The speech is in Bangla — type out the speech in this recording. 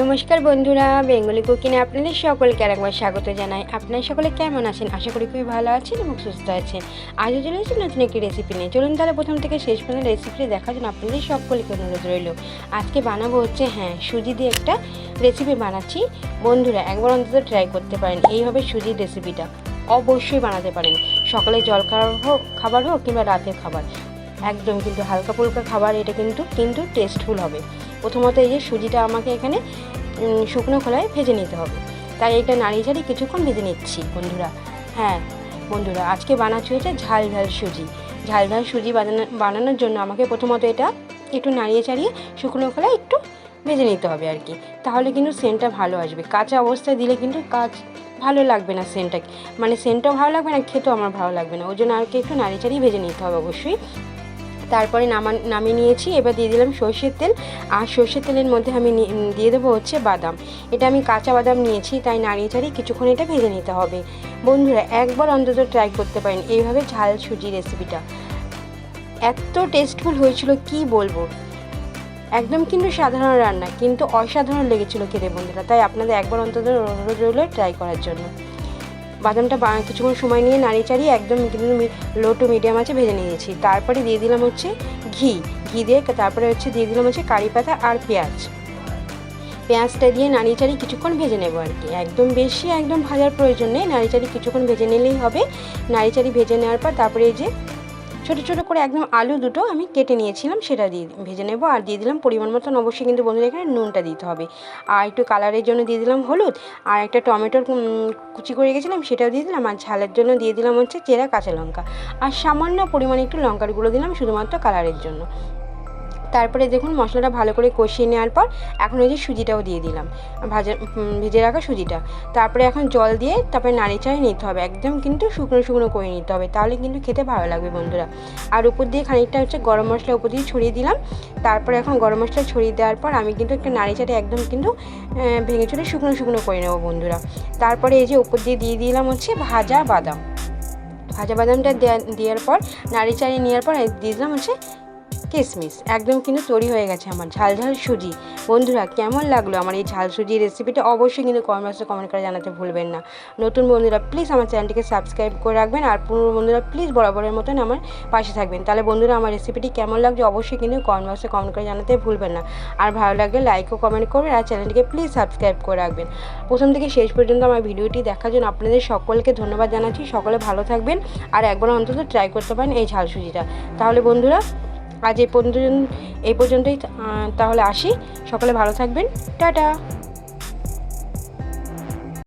নমস্কার বন্ধুরা, বেঙ্গলি কুকিনে আপনাদের সকলকে আরেকবার স্বাগত জানাই। আপনারা সকলে কেমন আছেন? আশা করি খুবই ভালো আছেন এবং সুস্থ আছেন। আজও চলে এসেছি নতুন একটি রেসিপি নিয়ে। চলুন তাহলে প্রথম থেকে শেষ পর্যন্ত রেসিপিটি দেখার জন্য আপনাদের সকলকে অনুরোধ রইল। আজকে বানাবো হচ্ছে হ্যাঁ সুজি দিয়ে একটা রেসিপি বানাচ্ছি। বন্ধুরা, একবার অন্তত ট্রাই করতে পারেন। এইভাবে সুজির রেসিপিটা অবশ্যই বানাতে পারেন। সকালে জল খাবার হোক খাবার হোক কিংবা রাতের খাবার। একদম কিন্তু হালকা ফুলকা খাবার, এটা কিন্তু কিন্তু টেস্টফুল হবে। প্রথমত এই যে সুজিটা আমাকে এখানে শুকনো খোলায় ভেজে নিতে হবে। তাই এটা নাড়িয়ে চাড়িয়ে কিছুক্ষণ ভেজে নিচ্ছি, বন্ধুরা। হ্যাঁ বন্ধুরা, আজকে বানাচ্ছি হচ্ছে ঝাল ঝাল সুজি। ঝাল ঝাল সুজি বানানো, বানানোর জন্য আমাকে প্রথমত এটা একটু নাড়িয়ে চাড়িয়ে শুকনো খোলায় একটু ভেজে নিতে হবে আর কি। তাহলে কিন্তু সেন্টটা ভালো আসবে। কাঁচা অবস্থায় দিলে কিন্তু কাজ ভালো লাগবে না সেন্টটা মানে সেন্টটাও ভালো লাগবে না, খেতেও আমার ভালো লাগবে না। ওই জন্য আর কি একটু নাড়িয়ে চাড়িয়ে ভেজে নিতে হবে অবশ্যই। তারপরে নামান নামিয়ে নিয়েছি। এবার দিয়ে দিলাম সর্ষের তেল। আর সর্ষের তেলের মধ্যে আমি দিয়ে দেবো হচ্ছে বাদাম। এটা আমি কাঁচা বাদাম নিয়েছি, তাই নাড়িয়ে চাড়িয়ে কিছুক্ষণ এটা ভেজে নিতে হবে। বন্ধুরা, একবার অন্তত ট্রাই করতে পারেন এইভাবে ঝাল সুজি রেসিপিটা এত টেস্টফুল হয়েছিল, কি বলব? একদম কিন্তু সাধারণ রান্না, কিন্তু অসাধারণ লেগেছিল খেতে বন্ধুরা। তাই আপনাদের একবার অন্তত অনুরোধ রইল ট্রাই করার জন্য। বাদামটা কিছুক্ষণ সময় নিয়ে নাড়িয়ে চাড়িয়ে একদম লো টু মিডিয়াম আছে ভেজে নিয়েছি। তারপরে দিয়ে দিলাম হচ্ছে ঘি। ঘি দিয়ে তারপরে হচ্ছে দিয়ে দিলাম হচ্ছে কারি পাতা আর পেঁয়াজ। পেঁয়াজটা দিয়ে নাড়িয়ে চাড়িয়ে কিছুক্ষণ ভেজে নেব আর কি। একদম বেশি একদম ভাজার প্রয়োজন নেই। নাড়িয়ে চাড়িয়ে কিছুক্ষণ ভেজে নিলেই হবে। নাড়িয়ে চাড়িয়ে ভেজে নেওয়ার পর তারপরে এই যে ছোটো ছোটো করে একদম আলু দুটো আমি কেটে নিয়েছিলাম, সেটা দিয়ে ভেজে নেব আর দিয়ে দিলাম পরিমাণ মতন। অবশ্যই কিন্তু বন্ধুরা এখানে নুনটা দিতে হবে। আর একটু কালারের জন্য দিয়ে দিলাম হলুদ, আর একটা টমেটোর কুচি করে গেছিলাম সেটাও দিয়ে দিলাম। আর ঝালের জন্য দিয়ে দিলাম হচ্ছে চেরা কাঁচা লঙ্কা। আর সামান্য পরিমাণে একটু লঙ্কার গুঁড়ো দিলাম, শুধুমাত্র কালারের জন্য। তারপরে দেখুন মশলাটা ভালো করে কষিয়ে নেওয়ার পর এখন ওই যে সুজিটাও দিয়ে দিলাম। ভাজা ভেজে রাখা সুজিটা। তারপরে এখন জল দিয়ে তারপরে নাড়ি চাড়িয়ে নিতে হবে। একদম কিন্তু শুকনো শুকনো করে নিতে হবে। তাহলে কিন্তু খেতে ভালো লাগবে বন্ধুরা। আর উপর দিয়ে খানিকটা হচ্ছে গরম মশলা উপর দিয়ে ছড়িয়ে দিলাম। তারপরে এখন গরম মশলা ছড়িয়ে দেওয়ার পর আমি কিন্তু একটা নাড়ি চাড়িয়ে একদম কিন্তু ভেঙে চুড়ে শুকনো শুকনো করে নেব বন্ধুরা। তারপরে এই যে উপর দিয়ে দিয়ে দিলাম হচ্ছে ভাজা বাদাম। ভাজা বাদামটা দেওয়ার পর নাড়ি চাড়িয়ে নেওয়ার পর দিয়ে দিলাম হচ্ছে কিশমিশ একদম কিন্তু তৈরি হয়ে গেছে আমার ঝাল ঝাল সুজি। বন্ধুরা, কেমন লাগল আমার এই ঝাল সুজি রেসিপিটা অবশ্যই কিন্তু কমেন্ট বক্সে কমেন্ট করে জানাতে ভুলবেন না। নতুন বন্ধুরা প্লিজ আমার চ্যানেলটিকে সাবস্ক্রাইব করে রাখবেন আর পুরনো বন্ধুরা প্লিজ বরাবরের মতন আমার পাশে থাকবেন। তাহলে বন্ধুরা, আমার রেসিপিটি কেমন লাগছে অবশ্যই কিন্তু কমেন্ট বক্সে কমেন্ট করে জানাতে ভুলবেন না। আর ভালো লাগলে লাইকও কমেন্ট করবেন আর চ্যানেলটিকে প্লিজ সাবস্ক্রাইব করে রাখবেন। প্রথম থেকে শেষ পর্যন্ত আমার ভিডিওটি দেখার জন্য আপনাদের সকলকে ধন্যবাদ জানাচ্ছি। সকলে ভালো থাকবেন আর একবার অন্তত ট্রাই করতে পারেন এই ঝাল সুজিটা। তাহলে বন্ধুরা আজ এই পর্যন্ত এই পর্যন্তই তাহলে আসি। সকলে ভালো থাকবেন। টাটা!